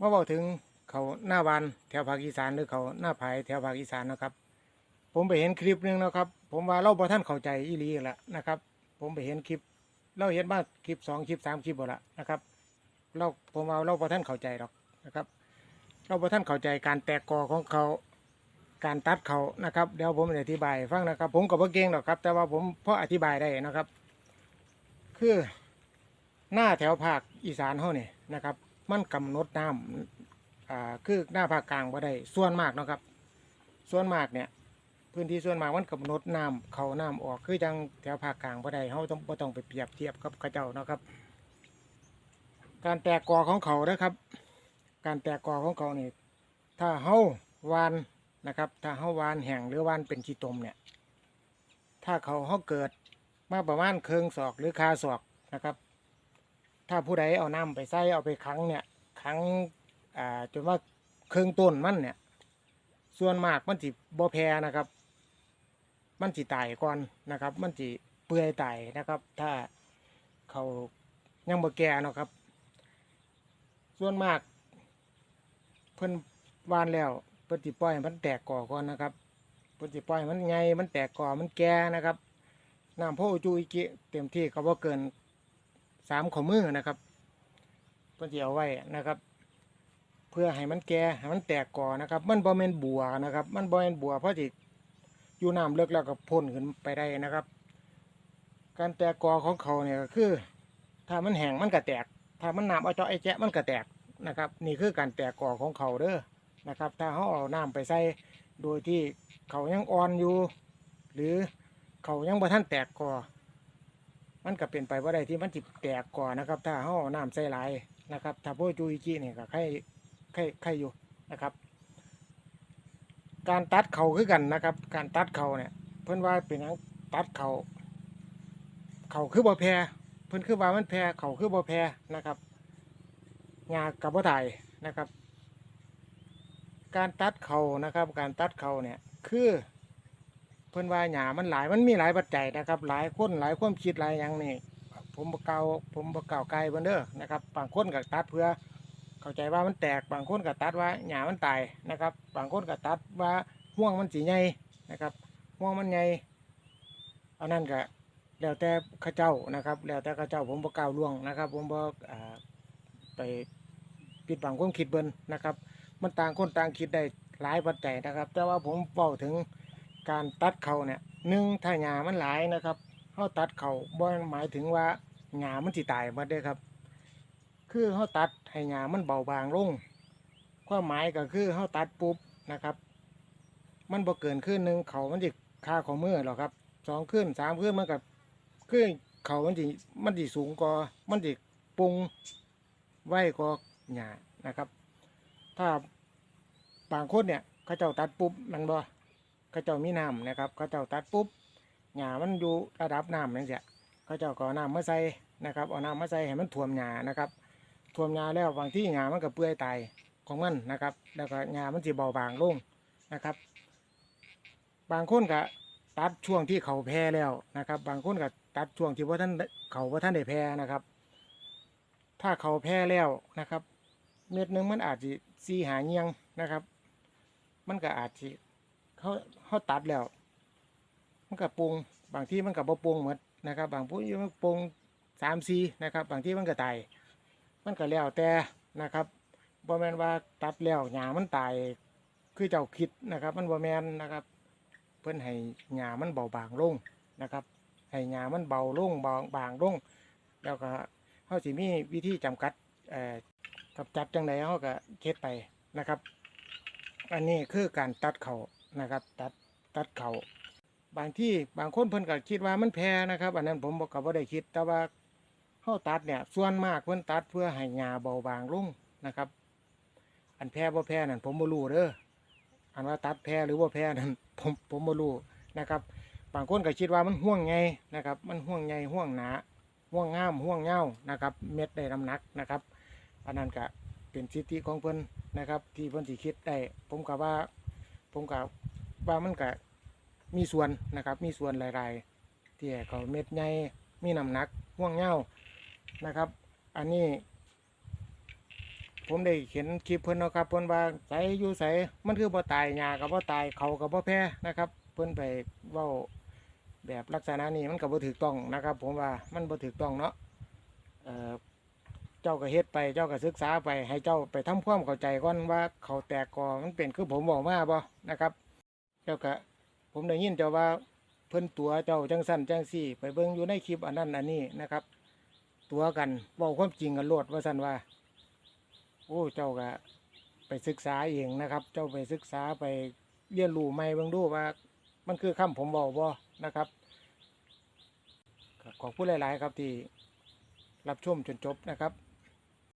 มาบอกถึงเขาหน้าวานแถวภาคอีสานหรือเขาหน้าผายแถวภาคอีสานนะครับ ผมไปเห็นคลิปหนึงนะครับ ผมว่าเราพอท่านเข้าใจอีหลีล้วนะครับ ผมไปเห็นคลิปเราเห็นมาคลิปสองคลิปสามคลิปหมดละนะครับเราผมว่าเราพอท่านเข้าใจหรอกนะครับเราพอท่านเข้าใจการแตกกอของเขาการตัดเขานะครับเดี๋ยวผมจะอธิบายฟังนะครับ ผมกับเก่งหรอกครับ แต่ว่าผมพออธิบายได้นะครับ คือหน้าแถวภาคอีสานเขาเนี่ยนะครับ มันกำหนดน้ำอ่าคือหน้าภาคกลางบ่ได้ส่วนมากเนาะครับ ส่วนมากเนี่ย พื้นที่ส่วนมากมันกำหนดน้ำเขาน้ำออกคือจังแถวภาคกลางบ่ได้เขาต้องบ่ต้องไปเปรียบเทียบกับเขาเจ้าเนาะครับ การแตกกอของเขานะครับ การแตกกอของเขานี่ถ้าเฮาวานนะครับ ถ้าเฮาวานแห้งหรือวานเป็นขี้ตมเนี่ย ถ้าเขาเฮาเกิดมาประมาณเคืองศอกหรือคาศอกนะครับ ถ้าผู้ใดเอาน้ำไปใส่เอาไปขังเนี่ยขังอ่าจนว่าเครื่องต้นมันเนี่ย ส่วนมากมันจิบ่แพนะครับ มันจิตายก่อนนะครับ มันจิเปื่อยตายนะครับ ถ้าเขายังบ่แก่เนาะครับ ส่วนมาก เพิ่นวานแล้วเพิ่นสิปล่อยให้มันแตกก่อก่อนนะครับเพิ่นสิปล่อยให้มันใหญ่มันแตกก่อมันแก่นะครับน้ำโพจูอิกิเต็มที่ก็บ่เกิน สามข้อมือนะครับเพิ่นสิเอาไว้นะครับ เพื่อให้มันแก่ให้มันแตกก่อนะครับ มันบ่แมนบัวนะครับ มันบ่แมนบัวเพราะสิอยู่น้ำเลิกแล้วก็พ่นขึ้นไปได้นะครับ การแตกก่อของเขาเนี่ยก็คือ ถ้ามันแห้งมันก็แตก ถ้ามันน้ำเอาเจาะไอ้แจ๊ะมันก็แตกนะครับ นี่คือการแตกก่อของเขาเด้อนะครับ ถ้าเขาเอาน้ำไปใส่โดยที่เขายังอ่อนอยู่ หรือเขายังบ่ทันแตกก่อ มันก็เป็นไปว่าได้ที่มันจิบแตกก่อนนะครับ ถ้าเขาเอน้ำใส่หลายนะครับ ถ้าพวกจูอิจินี่ยก็ไข่ไข่ไข่อยู่นะครับ การตัดเข่าคือกันนะครับ การตัดเข่าเนี่ย เพิ่อนว่าเป็นหยังตัดเข่าเข่าคือบ่แพรเพิ่อนคือว่ามันแพรเขาคือบ่แพรนะครับงากับบ่ตายนะครับ การตัดเข่านะครับ การตัดเข่าเนี่ยคือ เพิ่นว่าหญ้ามันหลายมันมีหลายปัจจัยนะครับ หลายคนหลายความคิดหลายอย่างนี่ผมบ่กล่าวผมบ่กล่าวไกลเบิ่นเด้อนะครับบางคนก็ตัดเพื่อ เข้าใจว่ามันแตกบางคนก็ตัดว่าหญ้ามันตายนะครับ บางคนก็ตัดว่าห่วงมันสีใหญ่นะครับห่วงมันใหญ่อันนั้นก็แล้วแต่ข้าเจ้านะครับ แล้วแต่ข้าเจ้าผมบ่กล่าวล่วงนะครับ ผมบอ่าไปปิดบังความคิดเบิ่นนะครับ มันต่างคนต่างคิดได้หลายปัจจัยนะครับ แต่ว่าผมเป้าถึง การตัดเขาเนี่ยหนึ่งถ้าหญ้ามันหลายนะครับเขาตัดเขาบ่หมายถึงว่าหญ้ามันสิตายหมดเด้อครับ คือเขาตัดให้หญ้ามันเบาบางลงความหมายก็คือเขาตัดปุ๊บนะครับ มันบ่เกินขึ้นหนึ่งเขามันจิค่าของมือหรอกครับสองขึ้นสามขึ้นมันกับขึ้นเขามันจิมันจิสูงกว่ามันจิปรุงไว้กว่าหญ้านะครับ ถ้าบางคนเนี่ยเขาเจ้าตัดปุ๊บมันบ่ เขาเจ้ามีน้ำนะครับเขาเจ้าตัดปุ๊บหญ้ามันอยู่ระดับน้ำนั่นแหละเขาเจ้าก็เอาน้ำมาใส่นะครับเอาน้ำมาใส่ให้มันท่วมหญ้านะครับท่วมหญ้าแล้วบางที่หญ้ามันก็เปื่อยตายของมันนะครับ แล้วก็หญ้ามันสิเบาบางลงนะครับ บางคนก็ตัดช่วงที่เขาแพ้แล้วนะครับ บางคนก็ตัดช่วงที่ว่าท่านเขาว่าท่านได้แพ้นะครับ ถ้าเขาแพ้แล้วนะครับ เม็ดนึงมันอาจจะซีหาเงียงนะครับ มันก็อาจจะ เขาเขาตัดแล้ว มันก็ปรุงบางที่มันก็บ่ปรุงหมดนะครับ บางผู้มันปรุงสามซีนะครับ บางที่มันก็ตาย มันก็แล้วแต่นะครับบ่แมนว่าตัดแล้วหญ้ามันตายคือเจ้าคิดนะครับ มันบ่แมนนะครับ เพิ่นให้หญ้ามันเบาบางลงนะครับให้หญ้ามันเบาลงเบาบางลงแล้วก็เฮาสิมีวิธีจำกัดเอ่อกับจัดจังไดเฮาก็เฮ็ดไปนะครับ อันนี้คือการตัดเขา นะครับ ตัดตัดเขาบางที่บางคนเพิ่นก็คิดว่ามันแพนะครับ อันนั้นผมบอกก็บ่ได้คิด แต่ว่าเข้าตัดเนี่ย ส่วนมากเพิ่นตัดเพื่อให้หญ้าเบาบางลงนะครับ อันแพ้บ่แพ้นั่นผมบ่รู้เด้ออันว่าตัดแพ้หรือบ่แพ้นั่นผมผมบ่รู้นะครับ บางคนก็คิดว่ามันห่วงไงนะครับ มันห่วงไงห่วงหนาห่วงงามห่วงเง่านะครับ เม็ดได้น้ำหนักนะครับอันนั้นก็เป็นสิทธิของเพิ่นนะครับ ที่เพิ่นสิคิดได้ ผมก็ว่า ผมก็ว่ามันก็มีส่วนนะครับ มีส่วนหลายๆที่เขาเม็ดใหญ่มีน้ำหนักห่วงเงานะครับ อันนี้ ผมได้เห็นคลิปเพิ่นเนาะครับเพิ่นว่าใสอยู่ใสมันคือบ่ตายหญ้าก็บ่ตายเขาก็บ่แพ้นะครับ เพิ่นไปเว้าแบบลักษณะนี้มันก็บ่ถูกต้องนะครับ ผมว่ามันบ่ถูกต้องเนาะเอ่อ เจ้าก็เฮ็ดไปเจ้าก็ศึกษาไปให้เจ้าไปทำความเข้าใจก่อนว่าเขาแตกกอมันเป็นคือผมบอกมาบ่นะครับ เจ้าก็ผมได้ยินเจ้าว่าเพิ่นตัวเจ้าจังสั้นจังสี่ ไปเบิ่งอยู่ในคลิปอันนั้นอันนี้นะครับ ตัวกันเว้าความจริงกันโลดว่าซั่นว่า โอ้เจ้าก็ไปศึกษาเองนะครับ เจ้าไปศึกษาไปเรียนรู้ใหม่เบิ่งดูว่า มันคือคำผมบอกบ่นะครับขอบคุณหลาย ๆ ครับที่รับชมจนจบนะครับ